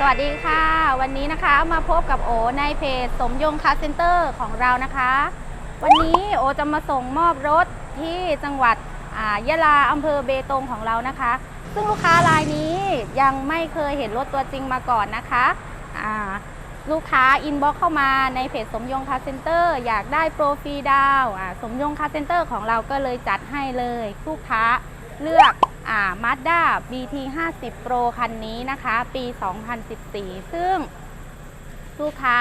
สวัสดีค่ะ วันนี้นะคะมาพบกับโอในเพจสมยงคาร์เซ็นเตอร์ของเรานะคะ วันนี้โอจะมาส่งมอบรถที่จังหวัดยะลาอำเภอเบตงของเรานะคะ ซึ่งลูกค้ารายนี้ยังไม่เคยเห็นรถตัวจริงมาก่อนนะคะลูกค้าอินบ็อกเข้ามาในเพจสมยงคาร์เซ็นเตอร์อยากได้โปรฟรีดาวอ่าสมยงคาร์เซ็นเตอร์ของเราก็เลยจัดให้เลย ลูกค้าเลือก อ่า Mazda BT 50 Pro คันนี้นะคะ ปี 2014 ซึ่งลูกค้า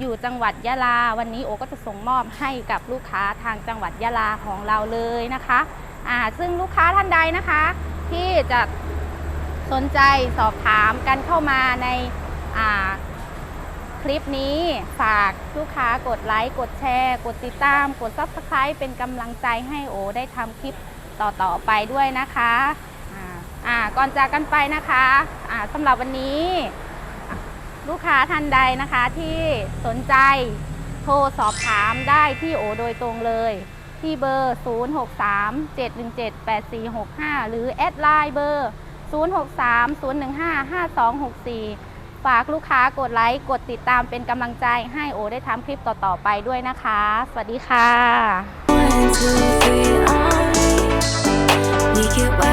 อยู่จังหวัดยะลา วันนี้โอก็จะส่งมอบให้กับลูกค้าทางจังหวัดยะลาของเราเลยนะคะอ่าซึ่งลูกค้าท่านใดนะคะ ที่จะสนใจสอบถามกันเข้ามาในอ่าคลิปนี้ฝากลูกค้ากดไลค์ กดแชร์ กดติดตาม กด Subscribe เป็นกำลังใจให้โอได้ทำคลิป ต่อๆไปด้วยนะคะอ่าก่อนจากกันไปนะคะอ่าสำหรับวันนี้ ลูกค้าท่านใดนะคะที่สนใจโทรสอบถามได้ที่โอโดยตรงเลย ที่เบอร์ 0637178465 หรือแอดไลน์เบอร์ 0630155264 ฝากลูกค้ากดไลค์ กดติดตามเป็นกำลังใจให้โอได้ทำคลิปต่อ ๆ ไปด้วยนะคะ สวัสดีค่ะ make it